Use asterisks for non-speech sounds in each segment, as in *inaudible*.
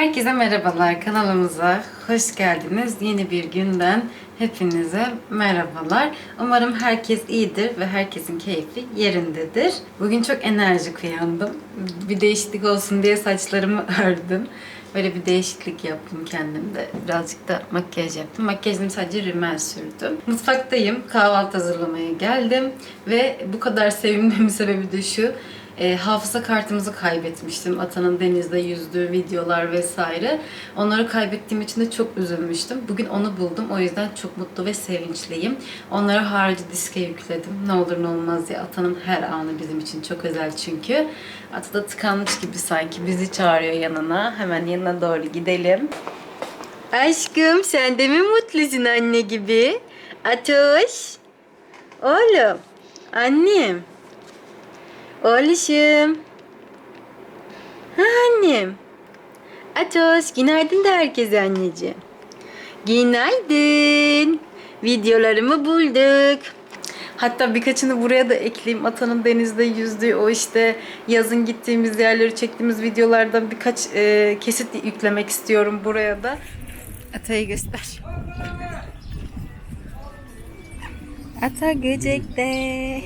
Herkese merhabalar kanalımıza hoş geldiniz. Yeni bir günden hepinize merhabalar. Umarım herkes iyidir ve herkesin keyfi yerindedir. Bugün çok enerjik uyandım. Bir değişiklik olsun diye saçlarımı *laughs* ördüm. Böyle bir değişiklik yaptım kendimde. Birazcık da makyaj yaptım. Makyajım sadece rimel sürdüm. Mutfaktayım. Kahvaltı hazırlamaya geldim. Ve bu kadar sevinmemin *laughs* sebebi de şu. E, hafıza kartımızı kaybetmiştim. Atanın denizde yüzdüğü videolar vesaire. Onları kaybettiğim için de çok üzülmüştüm. Bugün onu buldum. O yüzden çok mutlu ve sevinçliyim. Onları harici diske yükledim. Ne olur ne olmaz diye. Atanın her anı bizim için çok özel çünkü. Ata da tıkanmış gibi sanki bizi çağırıyor yanına. Hemen yanına doğru gidelim. Aşkım sen de mi mutlusun anne gibi? Atoş. Oğlum. Annem. Oğluşum. Ha annem. Atos, günaydın da herkese anneciğim. Günaydın. Videolarımı bulduk. Hatta birkaçını buraya da ekleyeyim. Atanın denizde yüzdüğü o işte yazın gittiğimiz yerleri çektiğimiz videolardan birkaç e, kesit yüklemek istiyorum buraya da. Atayı göster. Ata Göcek'te.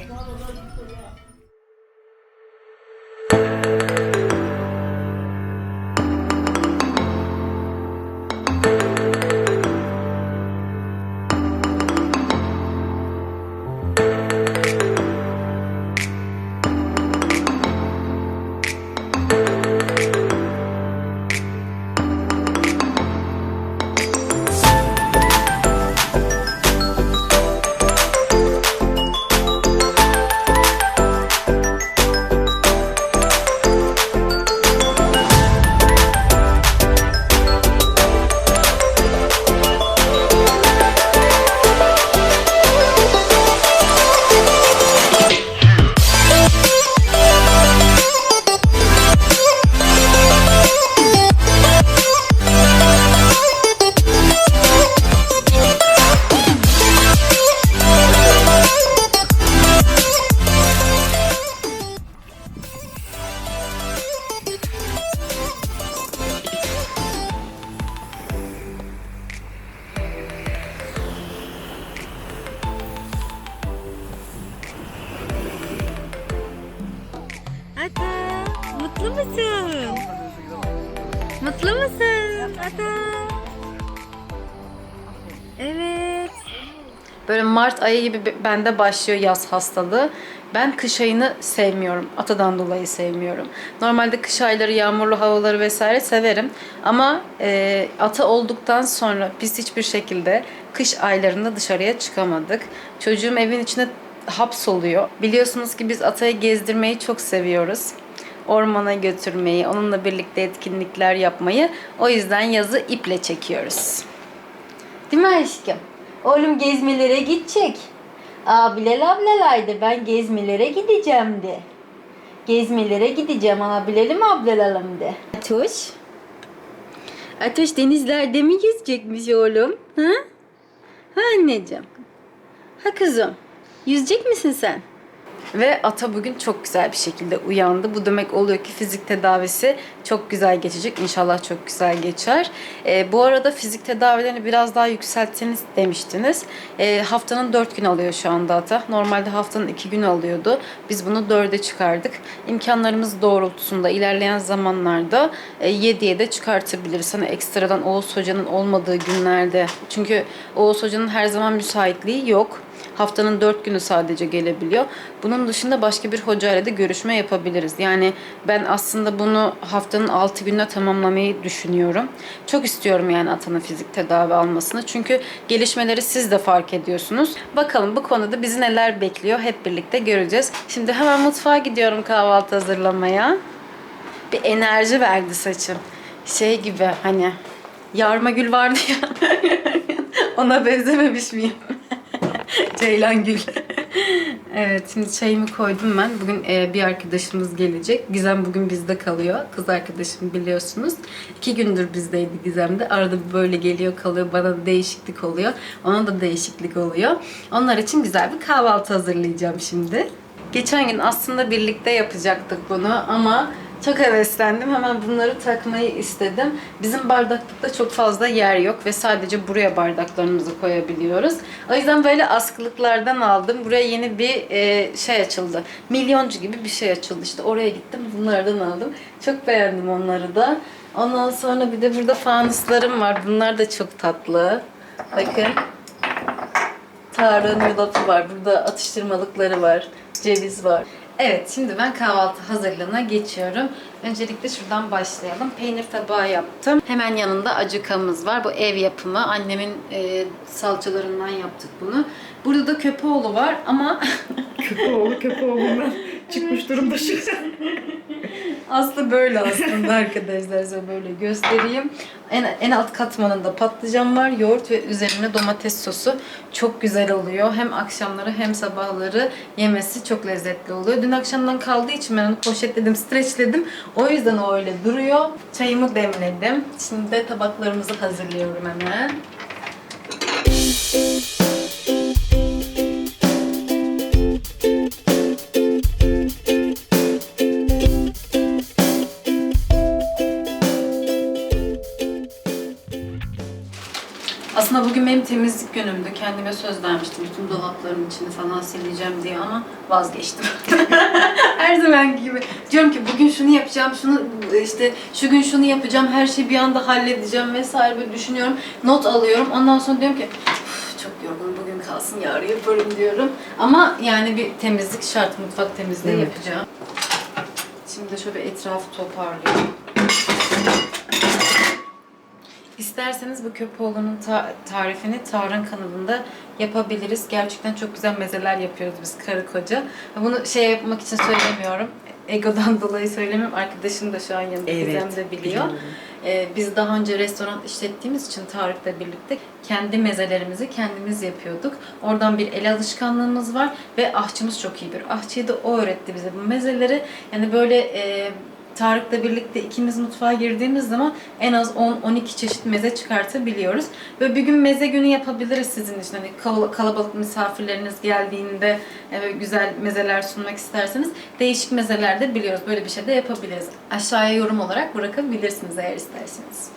Evet. Böyle Mart ayı gibi bende başlıyor yaz hastalığı. Ben kış ayını sevmiyorum. Atadan dolayı sevmiyorum. Normalde kış ayları, yağmurlu havaları vesaire severim. Ama e, ata olduktan sonra biz hiçbir şekilde kış aylarında dışarıya çıkamadık. Çocuğum evin içine hapsoluyor. Biliyorsunuz ki biz atayı gezdirmeyi çok seviyoruz. Ormana götürmeyi, onunla birlikte etkinlikler yapmayı. O yüzden yazı iple çekiyoruz. Değil mi aşkım? Oğlum gezmelere gidecek. Abiler ablalaydı ben gezmelere gideceğim de. Gezmelere gideceğim abilerim ablalalım de. Atoş. Atoş denizlerde mi yüzecekmiş oğlum? Ha? Ha anneciğim. Ha kızım. Yüzecek misin sen? Ve ata bugün çok güzel bir şekilde uyandı. Bu demek oluyor ki fizik tedavisi çok güzel geçecek. İnşallah çok güzel geçer. Ee, bu arada fizik tedavilerini biraz daha yükseltseniz demiştiniz. Ee, haftanın 4 gün alıyor şu anda ata. Normalde haftanın 2 gün alıyordu. Biz bunu 4'e çıkardık. İmkanlarımız doğrultusunda ilerleyen zamanlarda e, 7'ye de çıkartabiliriz. Hani ekstradan Oğuz Hoca'nın olmadığı günlerde. Çünkü Oğuz Hoca'nın her zaman müsaitliği yok. Haftanın dört günü sadece gelebiliyor. Bunun dışında başka bir hocayla da görüşme yapabiliriz. Yani ben aslında bunu haftanın altı gününe tamamlamayı düşünüyorum. Çok istiyorum yani Atan'ın fizik tedavi almasını. Çünkü gelişmeleri siz de fark ediyorsunuz. Bakalım bu konuda bizi neler bekliyor hep birlikte göreceğiz. Şimdi hemen mutfağa gidiyorum kahvaltı hazırlamaya. Bir enerji verdi saçım. Şey gibi hani yarma gül vardı ya. *laughs* Ona benzememiş miyim? Ceylan Gül. *laughs* evet şimdi çayımı koydum ben. Bugün e, bir arkadaşımız gelecek. Gizem bugün bizde kalıyor. Kız arkadaşım biliyorsunuz. İki gündür bizdeydi Gizem de. Arada böyle geliyor kalıyor. Bana da değişiklik oluyor. Ona da değişiklik oluyor. Onlar için güzel bir kahvaltı hazırlayacağım şimdi. Geçen gün aslında birlikte yapacaktık bunu ama Çok heveslendim. Hemen bunları takmayı istedim. Bizim bardaklıkta çok fazla yer yok ve sadece buraya bardaklarımızı koyabiliyoruz. O yüzden böyle askılıklardan aldım. Buraya yeni bir e, şey açıldı. Milyoncu gibi bir şey açıldı. İşte oraya gittim. Bunlardan aldım. Çok beğendim onları da. Ondan sonra bir de burada fanuslarım var. Bunlar da çok tatlı. Bakın. Tarığın yulafı var. Burada atıştırmalıkları var. Ceviz var. Evet şimdi ben kahvaltı hazırlığına geçiyorum. Öncelikle şuradan başlayalım. Peynir tabağı yaptım. Hemen yanında acukamız var. Bu ev yapımı. Annemin e, salçalarından yaptık bunu. Burada da köpoğlu var ama *laughs* Köpoğlu köpoğlundan çıkmış durumda şu *laughs* Aslında böyle aslında *laughs* arkadaşlar size böyle göstereyim. En, en alt katmanında patlıcan var, yoğurt ve üzerine domates sosu. Çok güzel oluyor. Hem akşamları hem sabahları yemesi çok lezzetli oluyor. Dün akşamdan kaldığı için ben onu poşetledim, streçledim. O yüzden o öyle duruyor. Çayımı demledim. Şimdi de tabaklarımızı hazırlıyorum hemen. Aslında bugün benim temizlik günümdü. Kendime söz vermiştim. Bütün dolapların içini falan sileceğim diye ama vazgeçtim. *laughs* her zamanki gibi. Diyorum ki bugün şunu yapacağım, şunu işte şu gün şunu yapacağım, her şeyi bir anda halledeceğim vesaire böyle düşünüyorum. Not alıyorum. Ondan sonra diyorum ki "Üf, çok yorgunum bugün kalsın yarın yaparım diyorum. Ama yani bir temizlik şart, mutfak temizliği Evet. yapacağım. Şimdi şöyle etrafı toparlıyorum. İsterseniz bu köpoğlunun ta- tarifini Tarın kanalında yapabiliriz. Gerçekten çok güzel mezeler yapıyoruz biz karı koca. Bunu şey yapmak için söylemiyorum. Egodan *laughs* dolayı söylemiyorum. Arkadaşım da şu an yanımda Gizem de biliyor. biliyorum. Ee, biz daha önce restoran işlettiğimiz için Tarık'la birlikte kendi mezelerimizi kendimiz yapıyorduk. Oradan bir el alışkanlığımız var ve ahçımız çok iyi bir ahçıydı. O öğretti bize bu mezeleri. Yani böyle e, Tarık'la birlikte ikimiz mutfağa girdiğimiz zaman en az 10-12 çeşit meze çıkartabiliyoruz. Ve bir gün meze günü yapabiliriz sizin için. Hani kal- kalabalık misafirleriniz geldiğinde e, güzel mezeler sunmak isterseniz değişik mezeler de biliyoruz. Böyle bir şey de yapabiliriz. Aşağıya yorum olarak bırakabilirsiniz eğer isterseniz.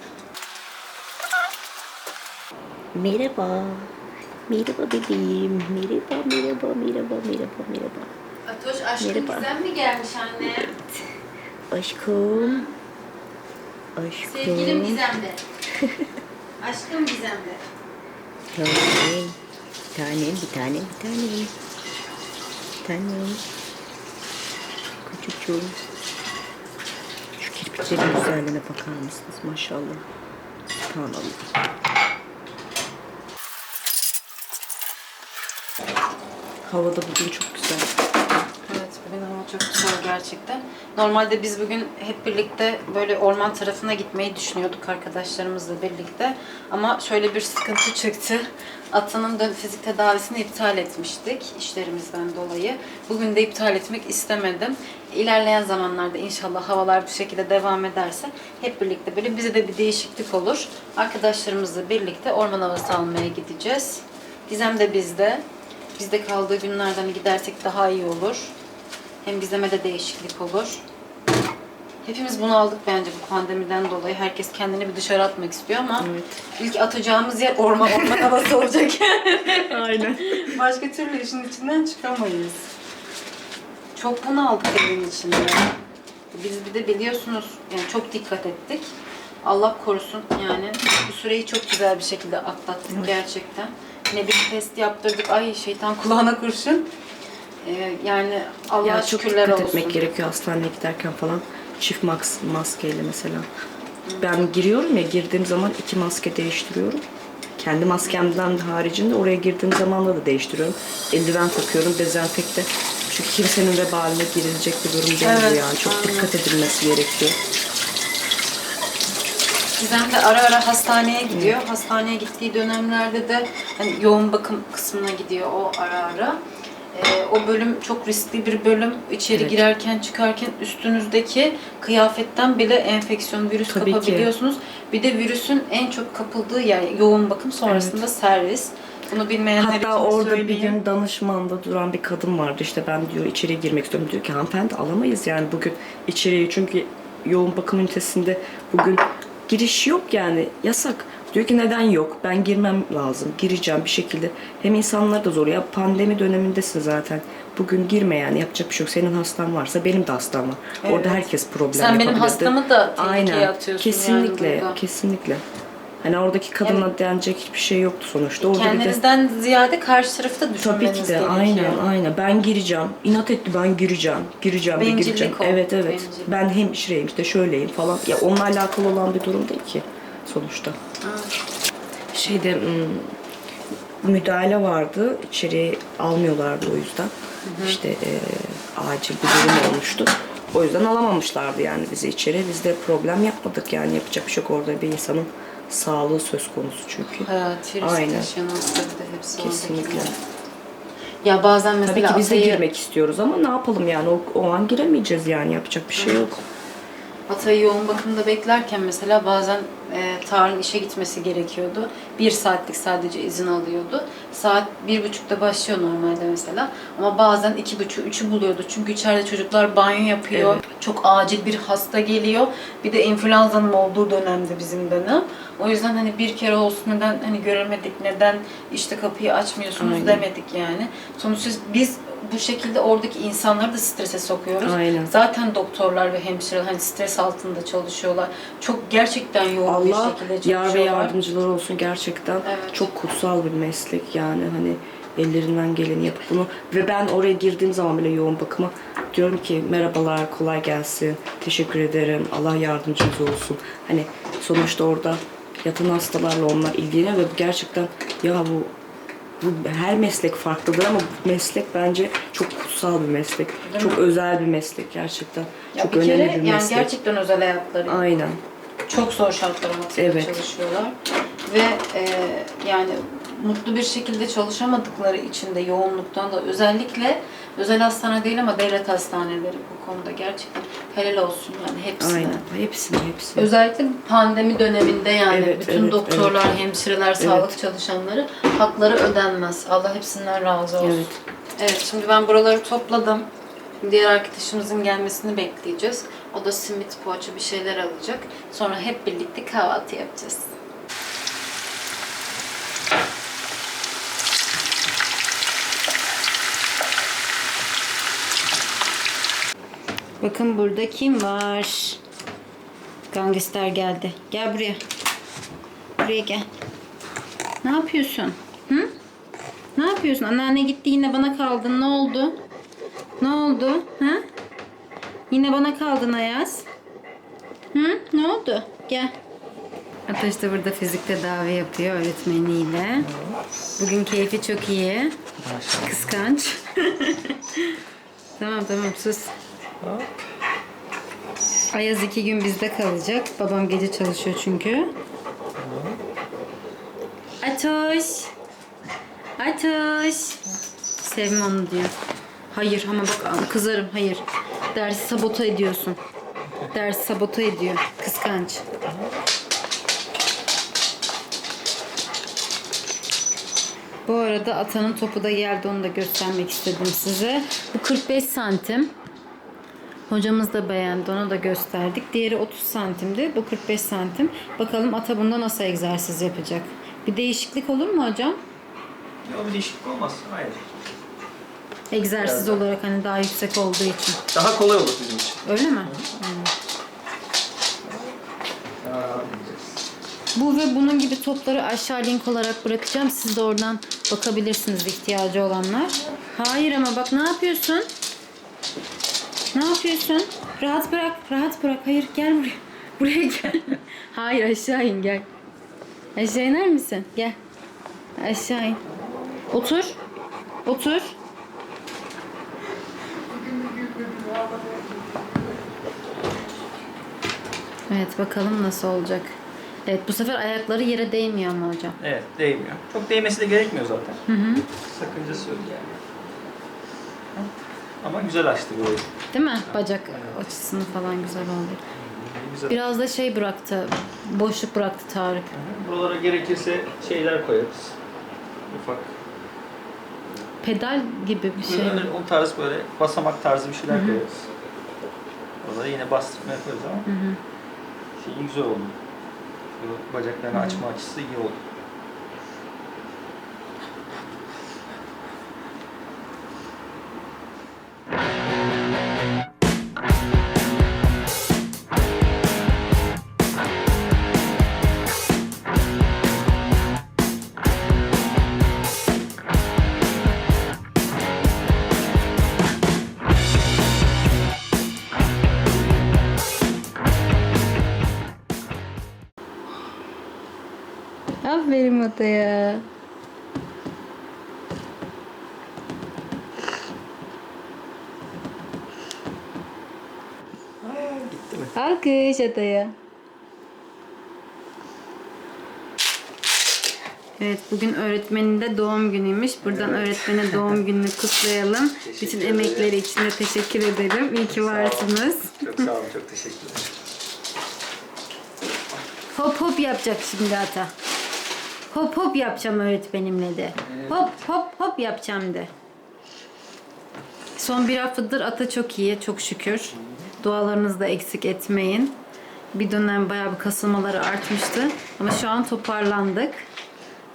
Merhaba. Merhaba bebeğim. Merhaba, merhaba, merhaba, merhaba, merhaba. Atoş aşkım Merhaba. Gizem mi gelmiş anne? *laughs* Aşkım. Aşkım. Sevgilim Gizem'de. *laughs* aşkım Gizem'de. Tanem. Bir tanem, bir tanem, bir tanem. Bir tanem. Küçücüğüm. Şu kirpiklerin güzelliğine bakar mısınız? Maşallah. Subhanallah. Hava da bugün çok güzel. Çok güzel gerçekten. Normalde biz bugün hep birlikte böyle orman tarafına gitmeyi düşünüyorduk arkadaşlarımızla birlikte. Ama şöyle bir sıkıntı çıktı. Atanın da fizik tedavisini iptal etmiştik işlerimizden dolayı. Bugün de iptal etmek istemedim. İlerleyen zamanlarda inşallah havalar bu şekilde devam ederse hep birlikte böyle bize de bir değişiklik olur. Arkadaşlarımızla birlikte orman havası almaya gideceğiz. Gizem de bizde. Bizde kaldığı günlerden gidersek daha iyi olur. Hem bizeme de değişiklik olur. Hepimiz bunu aldık bence bu pandemiden dolayı. Herkes kendini bir dışarı atmak istiyor ama Evet. ilk atacağımız yer orman orman havası olacak. *laughs* Aynen. Başka türlü işin içinden çıkamayız. Çok bunu aldık evin içinde. Biz bir de biliyorsunuz yani çok dikkat ettik. Allah korusun yani bu süreyi çok güzel bir şekilde atlattık gerçekten. Ne bir test yaptırdık. Ay şeytan kulağına kurşun. Ee, yani Allah'a Ya çok şükürler dikkat olsun. etmek gerekiyor hastaneye giderken falan. Çift mask, maskeyle mesela. Ben giriyorum ya girdiğim zaman iki maske değiştiriyorum. Kendi maskemden de haricinde oraya girdiğim zaman da, değiştiriyorum. Eldiven takıyorum, dezenfekte. Çünkü kimsenin vebaline girilecek bir durum değil Evet, yani. Çok aynen. dikkat edilmesi gerekiyor. Gizem de ara ara hastaneye gidiyor. Hastaneye gittiği dönemlerde de hani yoğun bakım kısmına gidiyor o ara ara. Ee, o bölüm çok riskli bir bölüm. İçeri Evet. girerken çıkarken üstünüzdeki kıyafetten bile enfeksiyon, virüs Tabii ki. kapabiliyorsunuz. Bir de virüsün en çok kapıldığı yer yoğun bakım sonrasında servis. Bunu bilmeyenler için Hatta de orada bir söyleyeyim. gün danışmanda duran bir kadın vardı. İşte ben diyor içeriye girmek istiyorum. Diyor ki hanımefendi alamayız yani bugün içeriye çünkü yoğun bakım ünitesinde bugün giriş yok yani yasak. Diyor ki neden yok? Ben girmem lazım. Gireceğim bir şekilde. Hem insanlar da zor. Ya pandemi dönemindesin zaten. Bugün girme yani yapacak bir şey yok. Senin hastan varsa benim de hastam var. Orada Evet. herkes problem Sen benim hastamı da tehlikeye Aynen. atıyorsun yani Kesinlikle. burada. kesinlikle. Hani oradaki kadına denecek hiçbir şey yoktu sonuçta. Orada bir de Kendinizden ziyade karşı tarafı da düşünmeniz Tabii ki de gerekiyor. aynen aynen. Ben gireceğim. İnat etti ben gireceğim. Gireceğim Bencillik gireceğim. o, Evet evet. bencillik. Ben hemşireyim işte şöyleyim falan. Ya onunla alakalı olan bir durum değil ki sonuçta. Şeyde müdahale vardı. İçeriye almıyorlardı o yüzden. İşte e, acil bir durum olmuştu. O yüzden alamamışlardı yani bizi içeri. Biz de problem yapmadık yani yapacak bir şey yok orada bir insanın sağlığı söz konusu çünkü. Hayat, virüs Aynen. taşıyan hasta bir de hepsi Kesinlikle. Ya bazen mesela Tabii ki biz de Atay'ı- girmek istiyoruz ama ne yapalım yani o, o an giremeyeceğiz yani yapacak bir şey yok. Atay'ı yoğun bakımda beklerken mesela bazen e, Tarık'ın işe gitmesi gerekiyordu. Bir saatlik sadece izin alıyordu. Saat bir buçukta başlıyor normalde mesela. Ama bazen iki buçuk, üçü buluyordu. Çünkü içeride çocuklar banyo yapıyor. Evet. Çok acil bir hasta geliyor. Bir de influenza'nın olduğu dönemde bizim dönem. O yüzden hani bir kere olsun neden hani göremedik, neden işte kapıyı açmıyorsunuz Aynen. demedik yani. Sonuçta biz bu şekilde oradaki insanları da strese sokuyoruz. Aynen. Zaten doktorlar ve hemşireler hani stres altında çalışıyorlar. Çok gerçekten yoğun Allah bir şekilde yar ve çalışıyorlar. yardımcıları olsun gerçekten. Evet. Çok kutsal bir meslek yani hani ellerinden geleni yapıp bunu ve ben oraya girdiğim zaman bile yoğun bakıma diyorum ki merhabalar kolay gelsin teşekkür ederim Allah yardımcınız olsun hani sonuçta orada yatan hastalarla onlar ilgileniyor ve gerçekten ya bu bu her meslek farklıdır ama bu meslek bence çok kutsal bir meslek. Değil çok mi? özel bir meslek gerçekten. Ya çok bir önemli kere bir yani meslek. gerçekten özel hayatları. Aynen. Çok zor şartlar altında Evet. çalışıyorlar. Ve e, yani mutlu bir şekilde çalışamadıkları için de yoğunluktan da özellikle özel hastane değil ama devlet hastaneleri bu konuda gerçekten helal olsun yani hepsine. Aynen. Hepsini hepsini. Özellikle pandemi döneminde yani Evet, bütün evet, doktorlar, evet. hemşireler, sağlık çalışanları hakları ödenmez. Allah hepsinden razı olsun. Evet. Evet, şimdi ben buraları topladım. Diğer arkadaşımızın gelmesini bekleyeceğiz. O da simit, poğaça bir şeyler alacak. Sonra hep birlikte kahvaltı yapacağız. Bakın burada kim var? Gangster geldi. Gel buraya. Buraya gel. Ne yapıyorsun? Hı? Ne yapıyorsun? Anneanne gitti yine bana kaldın. Ne oldu? Ne oldu? Ha? Yine bana kaldın Ayaz. Hı? Ne oldu? Gel. Ateş de burada fizik tedavi yapıyor öğretmeniyle. Bugün keyfi çok iyi. Kıskanç. *laughs* tamam tamam sus. Ayaz iki gün bizde kalacak. Babam gece çalışıyor çünkü. Atoş. Atoş. Sevmem onu diyor. Hayır ama bak kızarım hayır. Dersi sabote ediyorsun. Dersi sabote ediyor. Kıskanç. Bu arada atanın topu da geldi onu da göstermek istedim size. Bu 45 santim. Hocamız da beğendi onu da gösterdik. Diğeri 30 santimdi. Bu 45 santim. Bakalım ata bunda nasıl egzersiz yapacak. Bir değişiklik olur mu hocam? Yok bir değişiklik olmaz. Hayır. Egzersiz olarak hani daha yüksek olduğu için. Daha kolay olur bizim için. Öyle mi? Daha. Bu ve bunun gibi topları aşağı link olarak bırakacağım. Siz de oradan bakabilirsiniz ihtiyacı olanlar. Hayır ama bak ne yapıyorsun? Ne yapıyorsun? Rahat bırak, rahat bırak. Hayır gel buraya. *laughs* Buraya gel. Hayır aşağı in gel. Aşağı iner misin? Gel. Aşağı in. Otur. Otur. Evet bakalım nasıl olacak. Evet bu sefer ayakları yere değmiyor ama hocam. Evet değmiyor. Çok değmesi de gerekmiyor zaten. Hı hı. Sakıncası yok yani. Ama güzel açtı burayı. Değil mi? Bacak açısını falan güzel oldu. Güzel. Biraz da şey bıraktı. Boşluk bıraktı Tarık. Buralara gerekirse şeyler koyarız. ufak. Pedal gibi bir şey. Böyle o tarz böyle basamak tarzı bir şeyler koyarız. O da yine bastırma yaparız ama şey güzel oldu. Bacaklarını açma açısı iyi oldu. Gitti mi? Alkış Ata'ya. Evet bugün öğretmenin de doğum günüymüş. Buradan öğretmenin doğum gününü kutlayalım. Bütün ederim. emekleri için de teşekkür ederim. İyi ki Sağ olun. varsınız. Çok sağ olun, çok teşekkürler. Hop hop yapacak şimdi Ata. Hop hop yapacağım öğretmenimle de. Hop hop hop yapacağım de. Son bir haftadır Ata çok iyi, çok şükür. Dualarınızı da eksik etmeyin. Bir dönem bayağı bir kasılmaları artmıştı. Ama şu an toparlandık.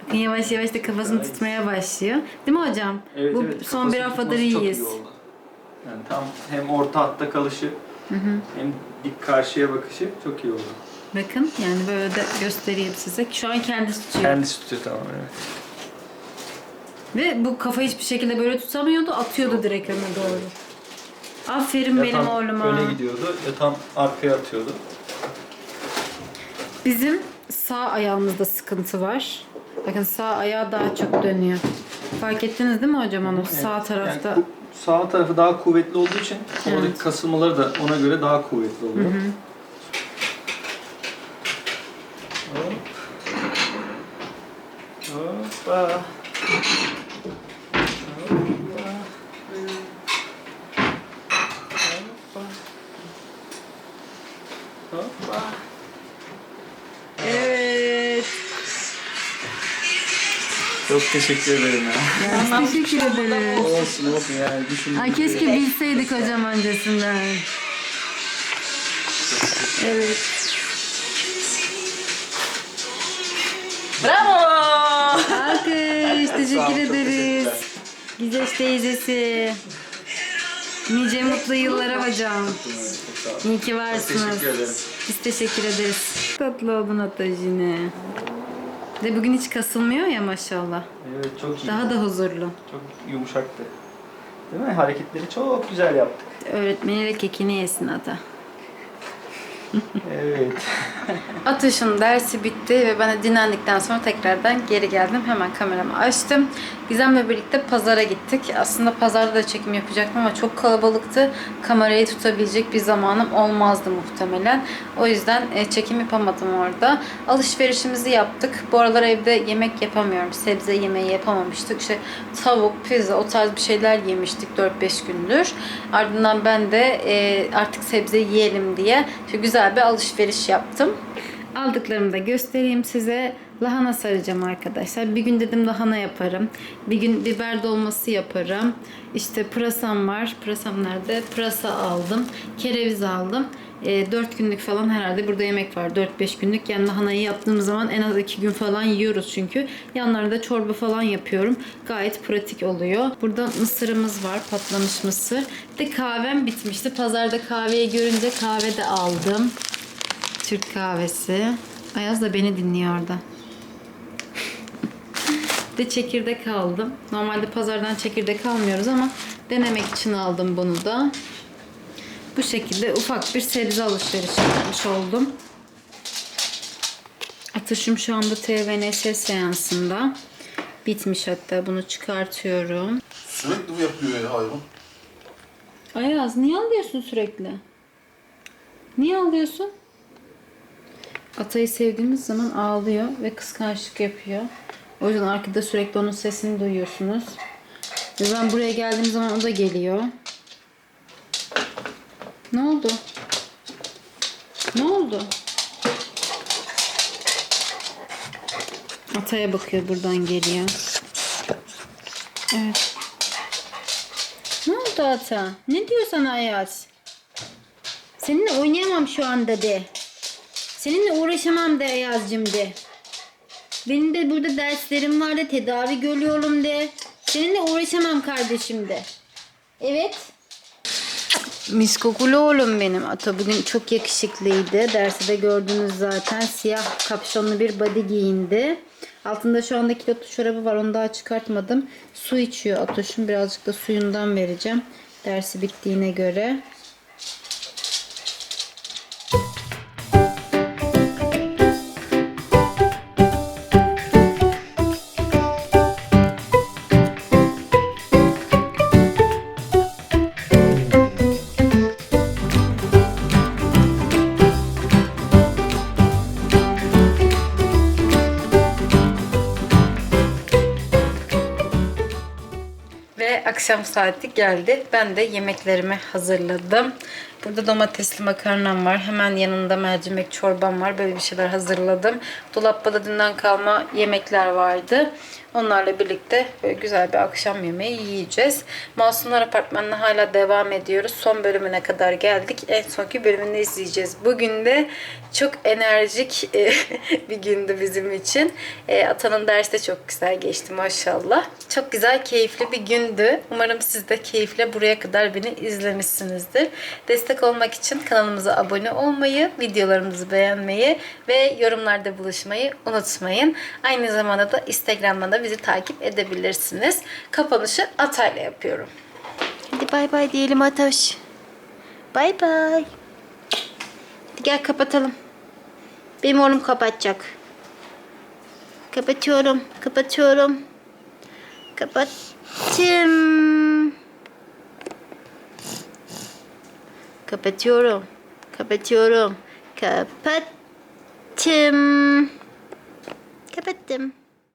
Bakın yavaş yavaş da kafasını tutmaya başlıyor. Değil mi hocam? Evet, Bu evet, son bir haftadır iyiyiz. iyi oldu. Yani tam hem orta hatta kalışı hem dik karşıya bakışı çok iyi oldu. Bakın yani böyle de göstereyim size. Şu an kendisi tutuyor. Kendisi tutuyor tamam evet. Ve bu kafa hiçbir şekilde böyle tutamıyordu, atıyordu direkt öne doğru. Aferin benim oğluma. öne gidiyordu ya tam arkaya atıyordu. Bizim sağ ayağımızda sıkıntı var. Bakın sağ ayağı daha çok dönüyor. Fark ettiniz değil mi hocam onu? Sağ tarafta. Yani sağ tarafı daha kuvvetli olduğu için oradaki kasılmaları da ona göre daha kuvvetli oluyor. Hop. Hoppa. Hoppa. Evet. Çok teşekkür ederim ya. Biz teşekkür ederiz. olsun olsun yani düşündüğünüz Ay keşke bilseydik hocam öncesinden. Evet. Bravo! Teşekkür çok ederiz. teşekkürler. Güzeş teyzesi. Nice mutlu yıllara hocam. Çok sağ olun. İyi ki varsınız. Teşekkür ederim. Biz teşekkür ederiz. Tatlı oldun Atajine. De bugün hiç kasılmıyor ya maşallah. Evet çok iyi. Daha da huzurlu. Çok yumuşaktı. Değil mi? Hareketleri çok güzel yaptık. Öğretmeniyle kekini yesin Ata. Evet. *laughs* Atış'ın dersi bitti ve ben dinlendikten sonra tekrardan geri geldim. Hemen kameramı açtım. Gizem'le birlikte pazara gittik. Aslında pazarda da çekim yapacaktım ama çok kalabalıktı. Kamerayı tutabilecek bir zamanım olmazdı muhtemelen. O yüzden e, çekim yapamadım orada. Alışverişimizi yaptık. Bu aralar evde yemek yapamıyorum. Sebze yemeği yapamamıştık. İşte tavuk, pizza o tarz bir şeyler yemiştik 4-5 gündür. Ardından ben de e, artık sebze yiyelim diye şu güzel bir alışveriş yaptım. Aldıklarımı da göstereyim size. Lahana saracağım arkadaşlar. Bir gün dedim lahana yaparım. Bir gün biber dolması yaparım. İşte pırasam var. Pırasam nerede? Pırasa aldım. Kereviz aldım. 4 günlük falan herhalde burada yemek var. 4-5 günlük. Yani lahanayı yaptığımız zaman en az 2 gün falan yiyoruz çünkü. Yanlarında çorba falan yapıyorum. Gayet pratik oluyor. Burada mısırımız var. Patlamış mısır. Bir de kahvem bitmişti. Pazarda kahveyi görünce kahve de aldım. Türk kahvesi. Ayaz da beni dinliyor orada. Bir de çekirdek aldım. Normalde pazardan çekirdek almıyoruz ama denemek için aldım bunu da. Bu şekilde ufak bir sebze alışverişi yapmış oldum. Atışım şu anda TVNS seansında. Bitmiş hatta bunu çıkartıyorum. Sürekli bu yapıyor ya hayvan. Ayaz niye alıyorsun sürekli? Niye alıyorsun? Atayı sevdiğimiz zaman ağlıyor ve kıskançlık yapıyor. O yüzden arkada sürekli onun sesini duyuyorsunuz. Ve ben buraya geldiğim zaman o da geliyor. Ne oldu? Ne oldu? Ataya bakıyor buradan geliyor. Evet. Ne oldu Ata? Ne diyor sana Ayaz? Seninle oynayamam şu anda de. Seninle uğraşamam de Ayaz'cım de. Benim de burada derslerim var de tedavi görüyorum de. Seninle uğraşamam kardeşim de. Evet. Mis kokulu oğlum benim. Ata bugün çok yakışıklıydı. Dersi de gördünüz zaten. Siyah kapşonlu bir body giyindi. Altında şu anda kilotlu çorabı var. Onu daha çıkartmadım. Su içiyor Atoş'um. Birazcık da suyundan vereceğim. Dersi bittiğine göre. Akşam saati geldi. Ben de yemeklerimi hazırladım. Burada domatesli makarnam var. Hemen yanında mercimek çorbam var. Böyle bir şeyler hazırladım. Dolapta da dünden kalma yemekler vardı. Onlarla birlikte böyle güzel bir akşam yemeği yiyeceğiz. Masumlar Apartmanı'na hala devam ediyoruz. Son bölümüne kadar geldik. En sonki bölümünü izleyeceğiz. Bugün de çok enerjik e, *laughs* bir gündü bizim için. E, Atan'ın dersi de çok güzel geçti maşallah. Çok güzel, keyifli bir gündü. Umarım siz de keyifle buraya kadar beni izlemişsinizdir. Destek olmak için kanalımıza abone olmayı, videolarımızı beğenmeyi ve yorumlarda buluşmayı unutmayın. Aynı zamanda da Instagram'dan bizi takip edebilirsiniz. Kapanışı Atay'la yapıyorum. Hadi bay bay diyelim Ataş. Bay bay. Hadi gel kapatalım. Benim oğlum kapatacak. Kapatıyorum. Kapatıyorum. Kapattım. Kapatıyorum. Kapatıyorum. Kapattım. Kapattım.